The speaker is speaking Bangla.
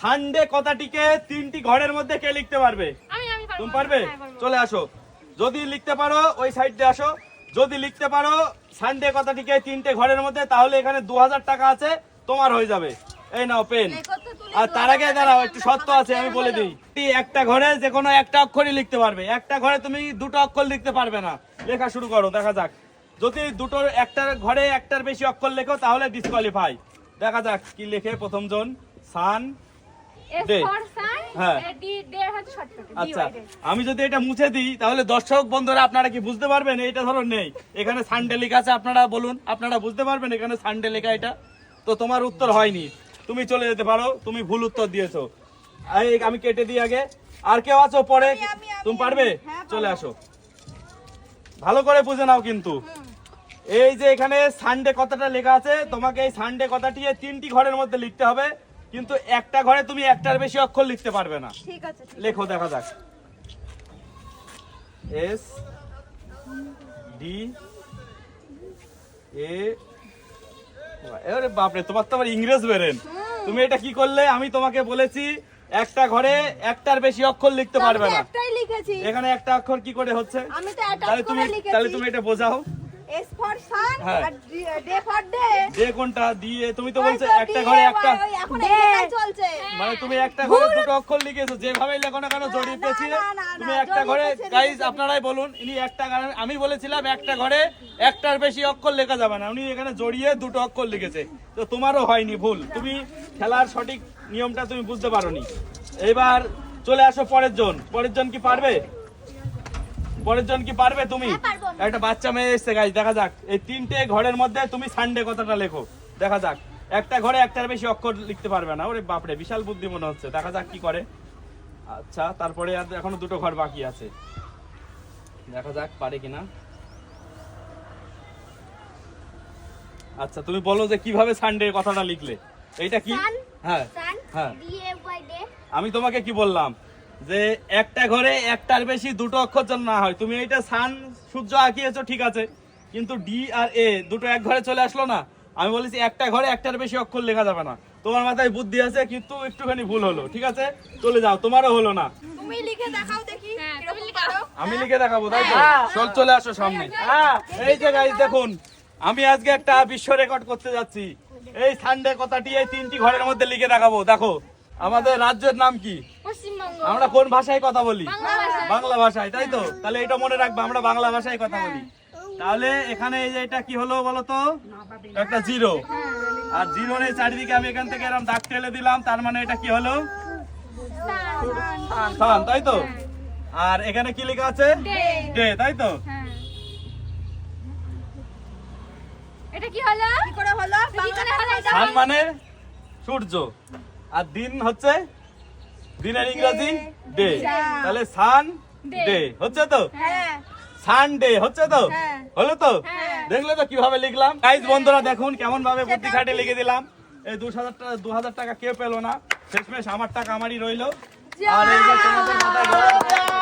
সানডে কথাটিকে তিনটি ঘরের মধ্যে কে লিখতে পারবে? তুমি পারবে? হ্যাঁ, চলে আসো। যদি লিখতে পারো ওই সাইড দিয়ে আসো। যদি লিখতে পারো সানডে কথাটিকে তিনটে ঘরের মধ্যে তাহলে এখানে দু হাজার টাকা আছে তোমার হয়ে যাবে। এই নাও পেন আর তার আগে দাঁড়াও একটু সত্য আছে আমি বলে দিই। একটা ঘরে যে কোনো একটা অক্ষরই লিখতে পারবে একটা ঘরে তুমি দুটো অক্ষর লিখতে পারবে না। লেখা শুরু করো দেখা যাক। যদি দুটোর একটার ঘরে একটার বেশি অক্ষর লেখো তাহলে ডিসকোয়ালিফাই দেখা যাক কি লেখে প্রথম জন সান আচ্ছা wide এ। আমি যদি এটা মুছে দিই তাহলে দর্শক বন্ধুরা আপনারা কি বুঝতে পারবেন? এটা ধরো নেই। এখানে সানডে লেখা আছে আপনারা বলুন। আপনারা বুঝতে পারবেন এখানে সানডে লেখা এটা। তো তোমার উত্তর হয়নি। তুমি চলে যেতে পারো। তুমি ভুল উত্তর দিয়েছ। আমি কেটে দিই আগে। আর কেউ আছো পরে? তুমি পারবে? চলে আসো। ভালো করে বুঝে নাও কিন্তু। এই যে এখানে সানডে কথাটা লেখা আছে তোমাকে এই সানডে কথাটি তিনটি ঘরের মধ্যে লিখতে হবে। কিন্তু একটা ঘরে তুমি একটার বেশি অক্ষর লিখতে পারবে না। ঠিক আছে লেখো দেখা যাক। এস ডি এ আরে বাপরে তোমার তো আবার ইংরেজ বেরেন। তুমি এটা কি করলে? আমি তোমাকে বলেছি একটা ঘরে একটার বেশি অক্ষর লিখতে পারবে না। এখানে একটা অক্ষর কি করে হচ্ছে? তো তাহলে তুমি তাহলে তুমি এটা বোঝাও। এস ফর সান হ্যাঁ। আর ডে ফর ডে। যে কোনটা? দিয়ে তুমি তো বলছো একটা ঘরে একটা এখন এটাই চলছে। মানে তুমি একটা ঘরে দুটো অক্ষর লিখেছো যেভাবে লেখো না কেন তুমি একটা ঘরে আপনারাই বলুন ইনি একটা ঘরে আমি বলেছিলাম একটা ঘরে একটার বেশি অক্ষর লেখা যাবে না। উনি এখানে জড়িয়ে দুটো অক্ষর লিখেছে। তো তোমারও হয়নি ভুল। তুমি খেলার সঠিক নিয়মটা তুমি বুঝতে পারোনি। এবার চলে আসো পরের জন পরের জন কি পারবে? পরের জন কি পারবে তুমি? একটা বাচ্চা মেয়ে এসছে গাইজ দেখা যাক। এই তিনটে ঘরের মধ্যে তুমি সানডে কথাটা লেখো। দেখা যাক। একটা ঘরে একটার বেশি অক্ষর লিখতে পারবে না। ওরে বাপরে বিশাল বুদ্ধি মনে হচ্ছে। দেখা যাক কি করে। আচ্ছা তারপরে এখনও দুটো ঘর বাকি আছে। দেখা যাক পারে কিনা। আচ্ছা তুমি বলো যে কীভাবে সানডে কথাটা লিখলে। এইটা কি? হ্যাঁ। হ্যাঁ। আমি তোমাকে কি বললাম? যে একটা ঘরে একটার বেশি দুটো অক্ষর যেন না হয়। তুমি এইটা সান সূর্য আঁকিয়েছো ঠিক আছে। কিন্তু ডি আর এ দুটো এক ঘরে চলে আসলো না। আমি বলেছি একটা ঘরে একটার বেশি অক্ষর লেখা যাবে না। তোমার মাথায় বুদ্ধি আছে কিন্তু একটুখানি ভুল হলো ঠিক আছে? চলে যাও তোমারও হলো না। তুমি লিখে দেখাও দেখি হ্যাঁ, আমি লিখে দেখাবো তাই তো? চল চলে আসো সামনে। এই যে গাইজ দেখুন আমি আজকে একটা বিশ্ব রেকর্ড করতে যাচ্ছি। এই সানডে কথাটি এই তিনটি ঘরের মধ্যে লিখে দেখাবো দেখো। আমাদের রাজ্যের নাম কি? আমরা কোন ভাষায় কথা বলি? বাংলা ভাষায়। তাই তো? তাহলে এটা মনে রাখব আমরা বাংলা ভাষায় কথা বলি। তাহলে এখানে এই যে এটা কি হলো বলো তো একটা জিরো। আর জিরো নেই চারিদিকে আমি এখান থেকে এরকম দাগ টেলে দিলাম তার মানে এটা কি হলো? স্থান। তাই তো? আর এখানে কি লেখা আছে? ডে। ডে তাই তো? হ্যাঁ। এটা কি হলো? কি করে হলো? মানে সূর্য। আর দিন হচ্ছে দিনের ইংরেজি ডে তাহলে সান ডে হচ্ছে তো? সান ডে হচ্ছে তো? হ্যাঁ। হলো তো? হ্যাঁ। দেখলে তো কীভাবে লিখলাম? গাইজ বন্ধুরা দেখুন কেমন ভাবে বুদ্ধি খাটে লিখে দিলাম। এই দু হাজার টাকা দু হাজার টাকা কেউ পেল না। শেষমেশ আমার টাকা আমারই রইল। আর এই যে তোমাদের মাথায়